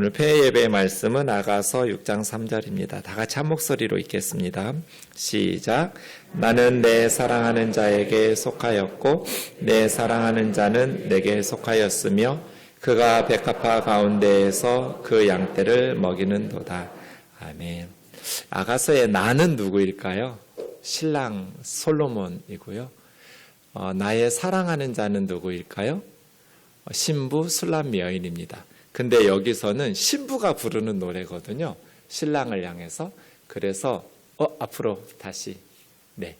오늘 폐 예배의 말씀은 아가서 6장 3절입니다. 다 같이 한 목소리로 읽겠습니다. 시작. 나는 내 사랑하는 자에게 속하였고 내 사랑하는 자는 내게 속하였으며 그가 백합화 가운데에서 그 양떼를 먹이는도다. 아멘. 아가서의 나는 누구일까요? 신랑 솔로몬이고요. 어, 나의 사랑하는 자는 누구일까요? 어, 신부 술람미 여인입니다. 근데 여기서는 신부가 부르는 노래거든요. 신랑을 향해서. 그래서 어 앞으로 다시 네.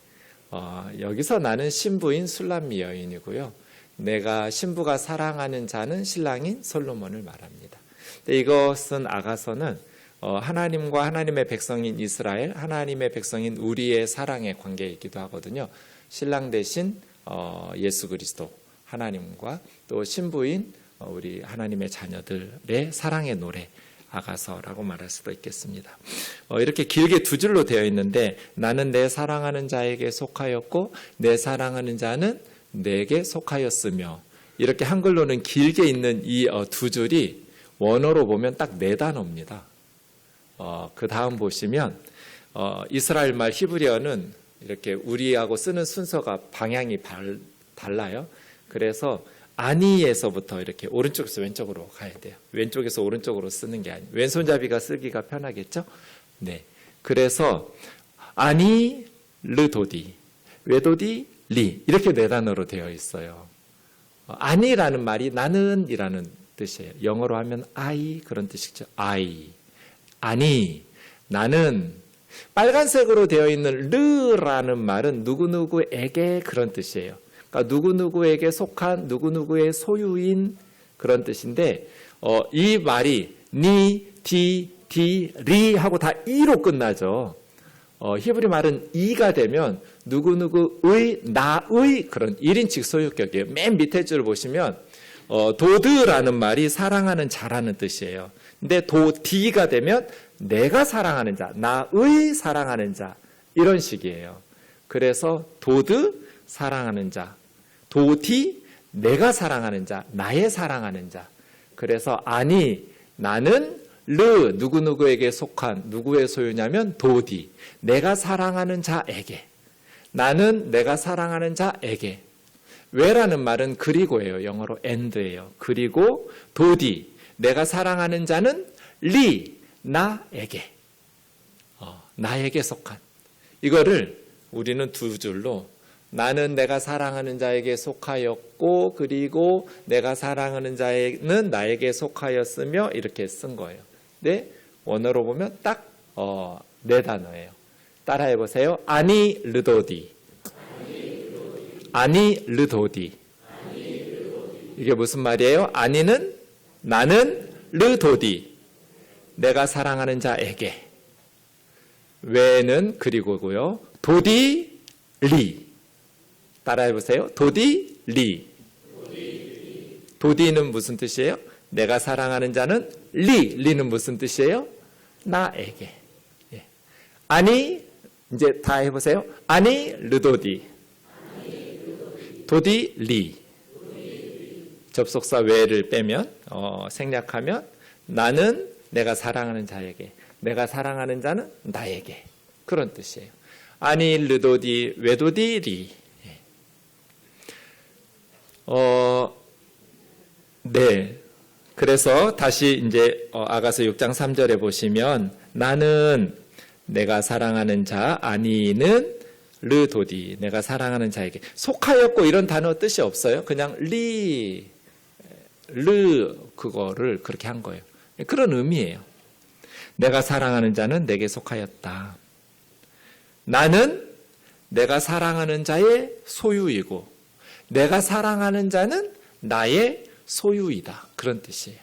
어, 여기서 나는 신부인 술람미 여인이고요. 내가 신부가 사랑하는 자는 신랑인 솔로몬을 말합니다. 근데 이것은 아가서는 어, 하나님과 하나님의 백성인 이스라엘, 하나님의 백성인 우리의 사랑의 관계이기도 하거든요. 신랑 대신 어, 예수 그리스도 하나님과 또 신부인 어, 우리 하나님의 자녀들의 사랑의 노래 아가서라고 말할 수도 있겠습니다. 어, 이렇게 길게 두 줄로 되어 있는데 나는 내 사랑하는 자에게 속하였고 내 사랑하는 자는 내게 속하였으며 이렇게 한글로는 길게 있는 이 두 줄이 원어로 보면 딱 네 단어입니다. 어, 그 다음 보시면 어, 이스라엘 말 히브리어는 이렇게 우리하고 쓰는 순서가 방향이 발, 달라요. 그래서 아니에서부터 이렇게 오른쪽에서 왼쪽으로 가야 돼요. 왼쪽에서 오른쪽으로 쓰는 게 아니에요. 왼손잡이가 쓰기가 편하겠죠? 네. 그래서 아니 르도디 외도디 리 이렇게 네 단어로 되어 있어요. 어, 아니라는 말이 나는이라는 뜻이에요. 영어로 하면 I 그런 뜻이죠. I 아니 나는 빨간색으로 되어 있는 르라는 말은 누구누구에게 그런 뜻이에요. 그러니까 누구누구에게 속한 누구누구의 소유인 그런 뜻인데 어, 이 말이 니, 디, 디, 리 하고 다 이로 끝나죠. 어, 히브리 말은 이가 되면 누구누구의 나의 그런 1인칭 소유격이에요. 맨 밑에 줄 보시면 어, 도드라는 말이 사랑하는 자라는 뜻이에요. 근데 도디가 되면 내가 사랑하는 자, 나의 사랑하는 자 이런 식이에요. 그래서 도드 사랑하는 자, 도디 내가 사랑하는 자, 나의 사랑하는 자. 그래서 아니 나는 르 누구누구에게 속한 누구의 소유냐면 도디 내가 사랑하는 자에게 나는 내가 사랑하는 자에게 왜라는 말은 그리고예요. 영어로 and예요. 그리고 도디 내가 사랑하는 자는 리 나에게 어, 나에게 속한 이거를 우리는 두 줄로 나는 내가 사랑하는 자에게 속하였고 그리고 내가 사랑하는 자는 나에게 속하였으며 이렇게 쓴 거예요. 네 원어로 보면 딱네 어, 단어예요. 따라해 보세요. 아니 르도디 아니 르도디 이게 무슨 말이에요? 아니는 나는 르도디 내가 사랑하는 자에게 외는 그리고고요. 도디 리 따라해 보세요. 도디 리 도디는 무슨 뜻이에요? 내가 사랑하는 자는 리 리는 무슨 뜻이에요? 나에게 예. 아니 이제 다 해보세요. 아니 르도디 도디 리 접속사 외를 빼면 어, 생략하면 나는 내가 사랑하는 자에게 내가 사랑하는 자는 나에게 그런 뜻이에요. 아니 르도디 외도디 리 예. 어, 네. 그래서 다시 이제 어, 아가서 6장 3절에 보시면 나는 내가 사랑하는 자 아니는 르도디 내가 사랑하는 자에게 속하였고 이런 단어 뜻이 없어요. 그냥 리, 르 그거를 그렇게 한 거예요. 그런 의미예요. 내가 사랑하는 자는 내게 속하였다. 나는 내가 사랑하는 자의 소유이고 내가 사랑하는 자는 나의 소유이다. 그런 뜻이에요.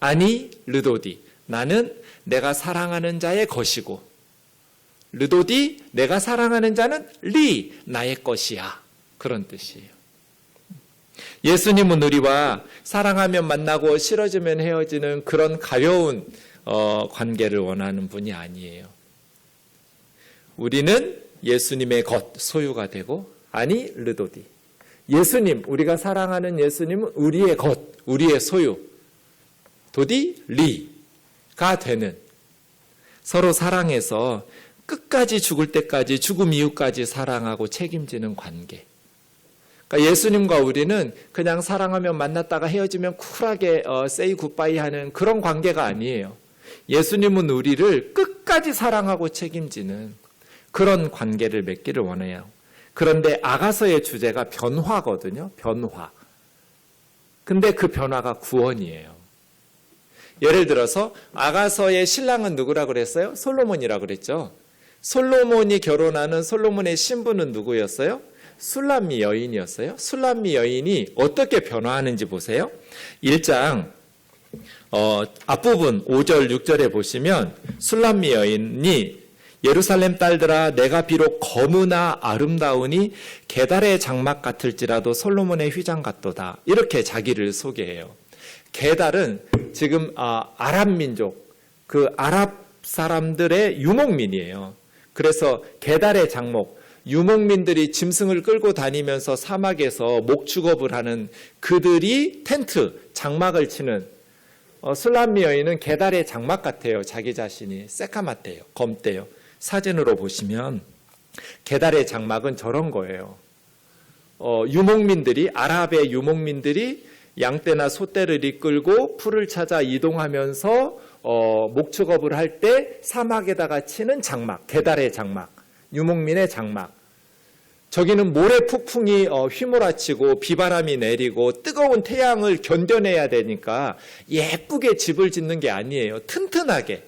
아니 르도디 나는 내가 사랑하는 자의 것이고 르도디 내가 사랑하는 자는 리 나의 것이야. 그런 뜻이에요. 예수님은 우리와 사랑하면 만나고 싫어지면 헤어지는 그런 가벼운 어, 관계를 원하는 분이 아니에요. 우리는 예수님의 것 소유가 되고 아니 르도디 예수님 우리가 사랑하는 예수님은 우리의 것 우리의 소유 도디 리 되는 서로 사랑해서 끝까지 죽을 때까지 죽음 이후까지 사랑하고 책임지는 관계. 그러니까 예수님과 우리는 그냥 사랑하면 만났다가 헤어지면 쿨하게 어, say goodbye 하는 그런 관계가 아니에요. 예수님은 우리를 끝까지 사랑하고 책임지는 그런 관계를 맺기를 원해요. 그런데 아가서의 주제가 변화거든요. 변화. 근데 그 변화가 구원이에요. 예를 들어서 아가서의 신랑은 누구라 그랬어요? 솔로몬이라 그랬죠. 솔로몬이 결혼하는 솔로몬의 신부는 누구였어요? 술람미 여인이었어요. 술람미 여인이 어떻게 변화하는지 보세요. 1장 어, 앞부분 5절 6절에 보시면 술람미 여인이 예루살렘 딸들아 내가 비록 검으나 아름다우니 게달의 장막 같을지라도 솔로몬의 휘장 같도다. 이렇게 자기를 소개해요. 게달은 지금 아, 아랍 민족 그 아랍 사람들의 유목민이에요. 그래서 게달의 장목 유목민들이 짐승을 끌고 다니면서 사막에서 목축업을 하는 그들이 텐트 장막을 치는 어, 술람미 여인은 게달의 장막 같아요. 자기 자신이 새까맣대요. 검대요. 사진으로 보시면 게달의 장막은 저런 거예요. 어, 유목민들이 아랍의 유목민들이 양떼나 소떼를 이끌고 풀을 찾아 이동하면서 어, 목축업을 할 때 사막에다가 치는 장막, 게달의 장막, 유목민의 장막. 저기는 모래 폭풍이 어, 휘몰아치고 비바람이 내리고 뜨거운 태양을 견뎌내야 되니까 예쁘게 집을 짓는 게 아니에요. 튼튼하게.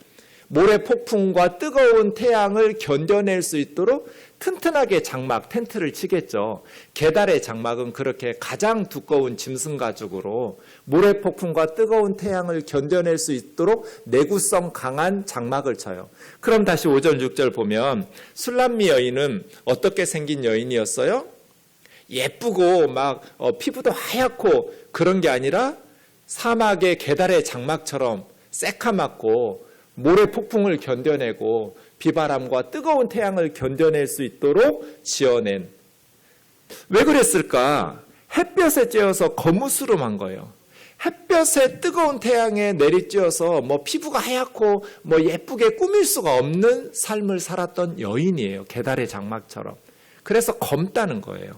모래 폭풍과 뜨거운 태양을 견뎌낼 수 있도록 튼튼하게 장막, 텐트를 치겠죠. 계달의 장막은 그렇게 가장 두꺼운 짐승 가죽으로 모래 폭풍과 뜨거운 태양을 견뎌낼 수 있도록 내구성 강한 장막을 쳐요. 그럼 다시 5절, 6절 보면 술람미 여인은 어떻게 생긴 여인이었어요? 예쁘고 막 어, 피부도 하얗고 그런 게 아니라 사막의 계달의 장막처럼 새카맣고 모래 폭풍을 견뎌내고 비바람과 뜨거운 태양을 견뎌낼 수 있도록 지어낸 왜 그랬을까? 햇볕에 쬐어서 거무스름한 거예요. 햇볕에 뜨거운 태양에 내리쬐어서 뭐 피부가 하얗고 뭐 예쁘게 꾸밀 수가 없는 삶을 살았던 여인이에요. 계달의 장막처럼. 그래서 검다는 거예요.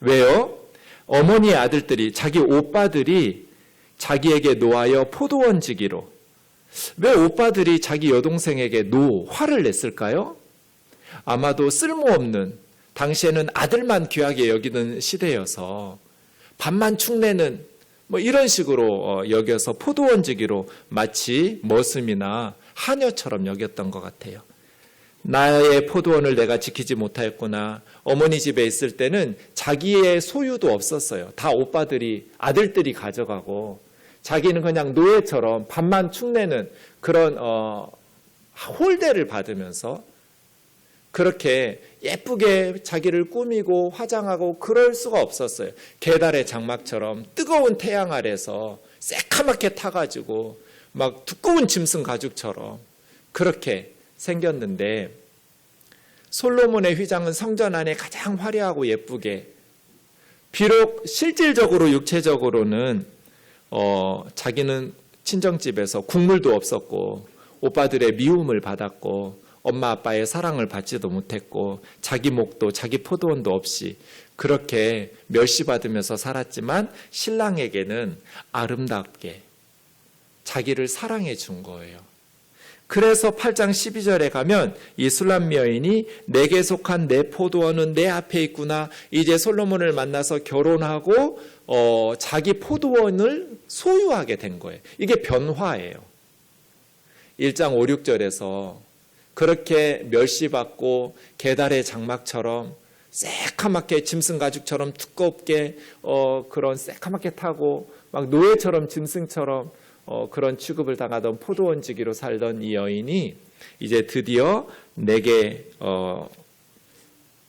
왜요? 어머니의 아들들이 자기 오빠들이 자기에게 놓아여 포도원 지기로 왜 오빠들이 자기 여동생에게 노, 화를 냈을까요? 아마도 쓸모없는, 당시에는 아들만 귀하게 여기는 시대여서 밥만 축내는 뭐 이런 식으로 어, 여겨서 포도원지기로 마치 머슴이나 하녀처럼 여겼던 것 같아요. 나의 포도원을 내가 지키지 못하였구나. 어머니 집에 있을 때는 자기의 소유도 없었어요. 다 오빠들이, 아들들이 가져가고 자기는 그냥 노예처럼 밥만 축내는 그런 어, 홀대를 받으면서 그렇게 예쁘게 자기를 꾸미고 화장하고 그럴 수가 없었어요. 계달의 장막처럼 뜨거운 태양 아래서 새카맣게 타가지고 막 두꺼운 짐승 가죽처럼 그렇게 생겼는데 솔로몬의 휘장은 성전 안에 가장 화려하고 예쁘게 비록 실질적으로 육체적으로는 어, 자기는 친정집에서 국물도 없었고 오빠들의 미움을 받았고 엄마 아빠의 사랑을 받지도 못했고 자기 목도 자기 포도원도 없이 그렇게 멸시받으면서 살았지만 신랑에게는 아름답게 자기를 사랑해 준 거예요. 그래서 8장 12절에 가면 이 술람 여인이 내게 속한 내 포도원은 내 앞에 있구나. 이제 솔로몬을 만나서 결혼하고 어, 자기 포도원을 소유하게 된 거예요. 이게 변화예요. 1장 5, 6절에서 그렇게 멸시받고 계달의 장막처럼 새카맣게 짐승 가죽처럼 두껍게 어, 그런 새카맣게 타고 막 노예처럼 짐승처럼 어, 그런 취급을 당하던 포도원지기로 살던 이 여인이 이제 드디어 내게 어,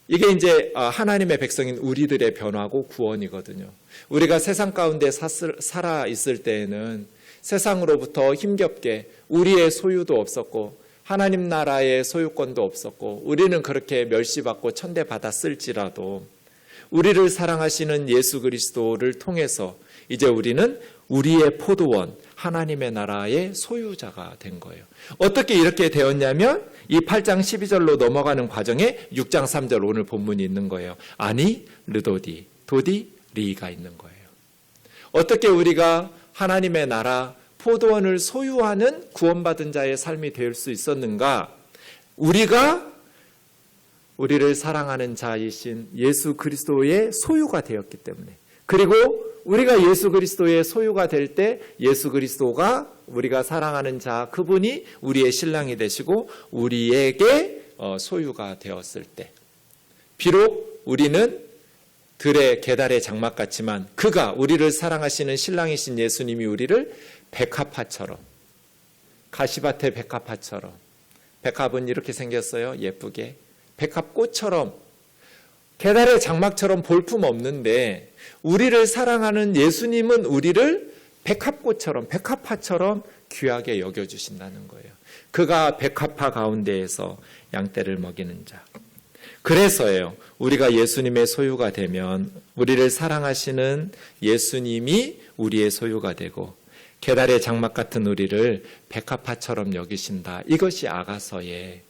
이게 이제 아, 하나님의 백성인 우리들의 변화고 구원이거든요. 우리가 세상 가운데 살아 있을 때에는 세상으로부터 힘겹게 우리의 소유도 없었고 하나님 나라의 소유권도 없었고 우리는 그렇게 멸시받고 천대받았을지라도 우리를 사랑하시는 예수 그리스도를 통해서 이제 우리는 우리의 포도원, 하나님의 나라의 소유자가 된 거예요. 어떻게 이렇게 되었냐면 이 8장 12절로 넘어가는 과정에 6장 3절 오늘 본문이 있는 거예요. 아니, 르도디, 도디, 리가 있는 거예요. 어떻게 우리가 하나님의 나라 포도원을 소유하는 구원받은 자의 삶이 될 수 있었는가? 우리가 우리를 사랑하는 자이신 예수 그리스도의 소유가 되었기 때문에 그리고 우리가 예수 그리스도의 소유가 될 때 예수 그리스도가 우리가 사랑하는 자 그분이 우리의 신랑이 되시고 우리에게 어, 소유가 되었을 때. 비록 우리는 들의 계달의 장막 같지만 그가 우리를 사랑하시는 신랑이신 예수님이 우리를 백합화처럼 가시밭의 백합화처럼 백합은 이렇게 생겼어요. 예쁘게. 백합꽃처럼 계달의 장막처럼 볼품 없는데 우리를 사랑하는 예수님은 우리를 백합꽃처럼 백합화처럼 귀하게 여겨주신다는 거예요. 그가 백합화 가운데에서 양떼를 먹이는 자. 그래서예요. 우리가 예수님의 소유가 되면 우리를 사랑하시는 예수님이 우리의 소유가 되고 계달의 장막 같은 우리를 백합화처럼 여기신다. 이것이 아가서의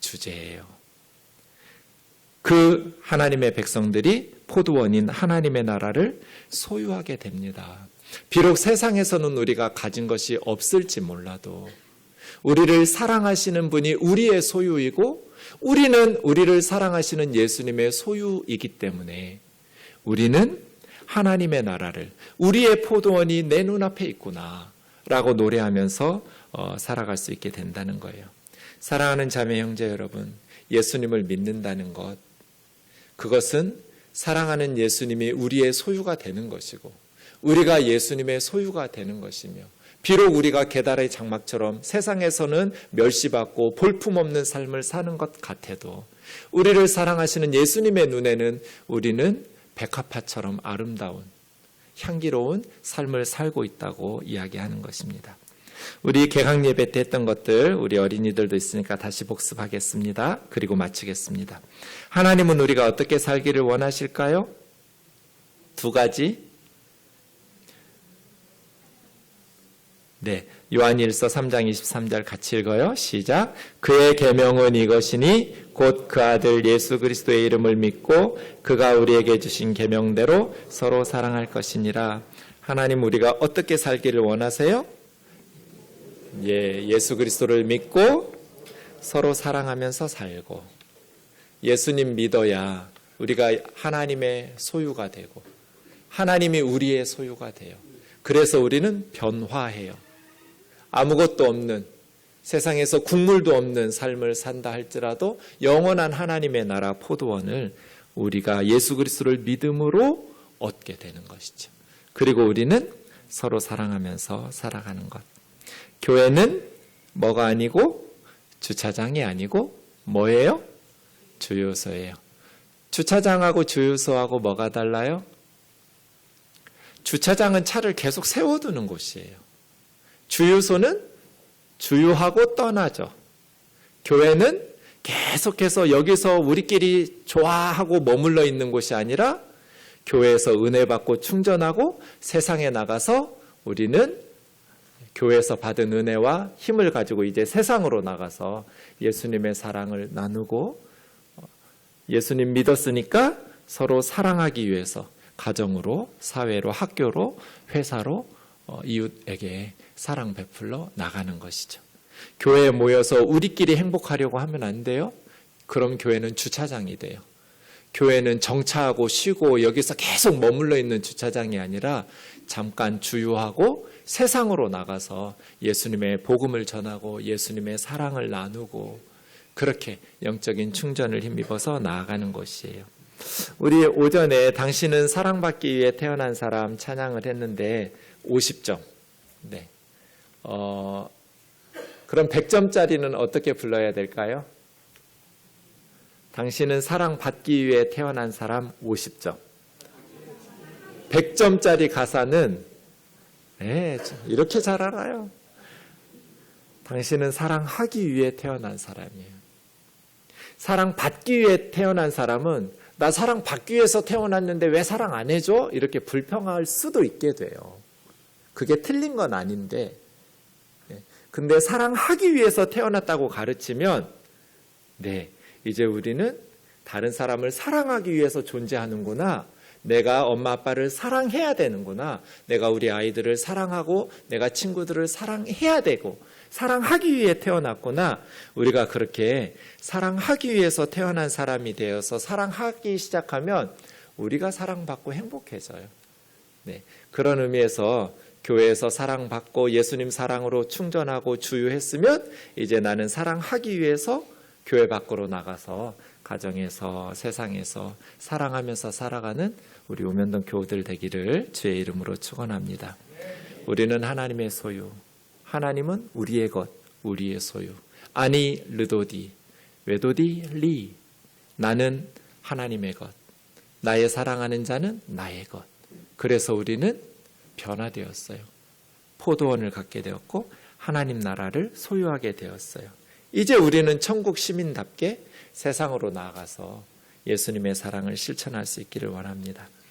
주제예요. 그 하나님의 백성들이 포도원인 하나님의 나라를 소유하게 됩니다. 비록 세상에서는 우리가 가진 것이 없을지 몰라도 우리를 사랑하시는 분이 우리의 소유이고 우리는 우리를 사랑하시는 예수님의 소유이기 때문에 우리는 하나님의 나라를 우리의 포도원이 내 눈앞에 있구나 라고 노래하면서 어, 살아갈 수 있게 된다는 거예요. 사랑하는 자매 형제 여러분, 예수님을 믿는다는 것, 그것은 사랑하는 예수님이 우리의 소유가 되는 것이고 우리가 예수님의 소유가 되는 것이며 비록 우리가 계달의 장막처럼 세상에서는 멸시받고 볼품없는 삶을 사는 것 같아도 우리를 사랑하시는 예수님의 눈에는 우리는 백합화처럼 아름다운 향기로운 삶을 살고 있다고 이야기하는 것입니다. 우리 개강 예배 때 했던 것들 우리 어린이들도 있으니까 다시 복습하겠습니다. 그리고 마치겠습니다. 하나님은 우리가 어떻게 살기를 원하실까요? 두 가지. 네. 요한일서 3장 23절 같이 읽어요. 시작. 그의 계명은 이것이니 곧 그 아들 예수 그리스도의 이름을 믿고 그가 우리에게 주신 계명대로 서로 사랑할 것이니라. 하나님 우리가 어떻게 살기를 원하세요? 예, 예수 그리스도를 믿고 서로 사랑하면서 살고 예수님 믿어야 우리가 하나님의 소유가 되고 하나님이 우리의 소유가 돼요. 그래서 우리는 변화해요. 아무것도 없는 세상에서 국물도 없는 삶을 산다 할지라도 영원한 하나님의 나라 포도원을 우리가 예수 그리스도를 믿음으로 얻게 되는 것이죠. 그리고 우리는 서로 사랑하면서 살아가는 것. 교회는 뭐가 아니고 주차장이 아니고 뭐예요? 주유소예요. 주차장하고 주유소하고 뭐가 달라요? 주차장은 차를 계속 세워두는 곳이에요. 주유소는 주유하고 떠나죠. 교회는 계속해서 여기서 우리끼리 좋아하고 머물러 있는 곳이 아니라 교회에서 은혜 받고 충전하고 세상에 나가서 우리는 교회에서 받은 은혜와 힘을 가지고 이제 세상으로 나가서 예수님의 사랑을 나누고 예수님 믿었으니까 서로 사랑하기 위해서 가정으로, 사회로, 학교로, 회사로 어, 이웃에게 사랑 베풀러 나가는 것이죠. 교회에 모여서 우리끼리 행복하려고 하면 안 돼요. 그럼 교회는 주차장이 돼요. 교회는 정차하고 쉬고 여기서 계속 머물러 있는 주차장이 아니라 잠깐 주유하고 세상으로 나가서 예수님의 복음을 전하고 예수님의 사랑을 나누고 그렇게 영적인 충전을 힘입어서 나아가는 것이에요. 우리 오전에 당신은 사랑받기 위해 태어난 사람 찬양을 했는데 50점. 네. 어, 그럼 100점짜리는 어떻게 불러야 될까요? 당신은 사랑받기 위해 태어난 사람 50점. 100점짜리 가사는 네, 이렇게 잘 알아요. 당신은 사랑하기 위해 태어난 사람이에요. 사랑받기 위해 태어난 사람은 나 사랑받기 위해서 태어났는데 왜 사랑 안 해줘? 이렇게 불평할 수도 있게 돼요. 그게 틀린 건 아닌데, 네. 근데 사랑하기 위해서 태어났다고 가르치면, 네, 이제 우리는 다른 사람을 사랑하기 위해서 존재하는구나. 내가 엄마 아빠를 사랑해야 되는구나. 내가 우리 아이들을 사랑하고 내가 친구들을 사랑해야 되고 사랑하기 위해 태어났구나. 우리가 그렇게 사랑하기 위해서 태어난 사람이 되어서 사랑하기 시작하면 우리가 사랑받고 행복해져요. 네. 그런 의미에서 교회에서 사랑받고 예수님 사랑으로 충전하고 주유했으면 이제 나는 사랑하기 위해서 교회 밖으로 나가서 가정에서 세상에서 사랑하면서 살아가는 우리 우면동 교우들 되기를 주의 이름으로 축원합니다. 우리는 하나님의 소유, 하나님은 우리의 것, 우리의 소유. 아니 르도디, 외도디 리. 나는 하나님의 것, 나의 사랑하는 자는 나의 것. 그래서 우리는 변화되었어요. 포도원을 갖게 되었고 하나님 나라를 소유하게 되었어요. 이제 우리는 천국 시민답게 세상으로 나아가서 예수님의 사랑을 실천할 수 있기를 원합니다.